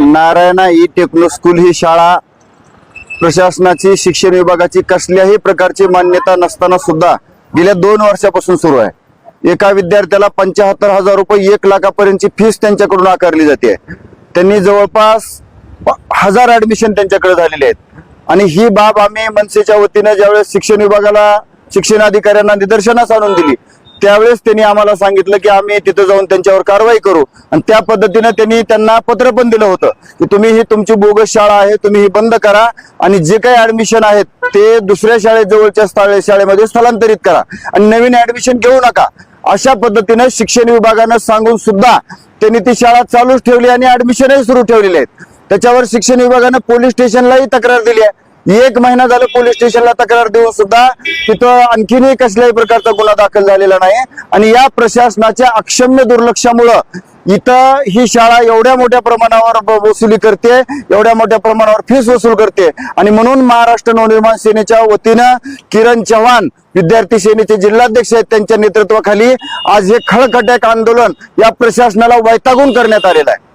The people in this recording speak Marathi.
नारायणा ई टेक्नो स्कूल ही शाळा प्रशासनाची शिक्षण विभागाची कसल्याही प्रकारची मान्यता नसताना सुद्धा गेल्या दोन वर्षापासून सुरू आहे. एका विद्यार्थ्याला पंच्याहत्तर हजार रुपये एक लाखापर्यंतची फीस त्यांच्याकडून आकारली जाते. त्यांनी जवळपास हजार ऍडमिशन त्यांच्याकडे झालेले आहेत. आणि ही बाब आम्ही मनसेच्या वतीनं ज्यावेळेस शिक्षण विभागाला शिक्षण अधिकाऱ्यांना निदर्शनास आणून दिली त्यावेळेस त्यांनी आम्हाला सांगितलं की आम्ही तिथं जाऊन त्यांच्यावर कारवाई करू. आणि त्या पद्धतीनं त्यांनी त्यांना पत्र पण दिलं होतं की तुम्ही ही तुमची बोगस शाळा आहे तुम्ही ही बंद करा आणि जे काही ऍडमिशन आहेत ते दुसऱ्या शाळेजवळच्या स्थळे- शाळेमध्ये स्थलांतरित करा. आणि नवीन ऍडमिशन घेऊ नका. अशा पद्धतीनं शिक्षण विभागानं सांगून सुद्धा त्यांनी ती शाळा चालूच ठेवली आणि ऍडमिशनही सुरू ठेवलेले आहेत. त्याच्यावर शिक्षण विभागानं पोलीस स्टेशनलाही तक्रार दिली आहे. एक महिना झालं पोलीस स्टेशनला तक्रार देऊन सुद्धा तिथं आणखीनही कसल्याही प्रकारचा गुन्हा दाखल झालेला नाही. आणि या प्रशासनाच्या अक्षम्य दुर्लक्षामुळं इथं ही शाळा एवढ्या मोठ्या प्रमाणावर वसुली करते एवढ्या मोठ्या प्रमाणावर फीस वसूल करते. आणि म्हणून महाराष्ट्र नवनिर्माण सेनेच्या वतीनं किरण चव्हाण विद्यार्थी सेनेचे जिल्हाध्यक्ष आहेत त्यांच्या नेतृत्वाखाली आज हे खळखटाक आंदोलन या प्रशासनाला वैतागून करण्यात आलेलं आहे.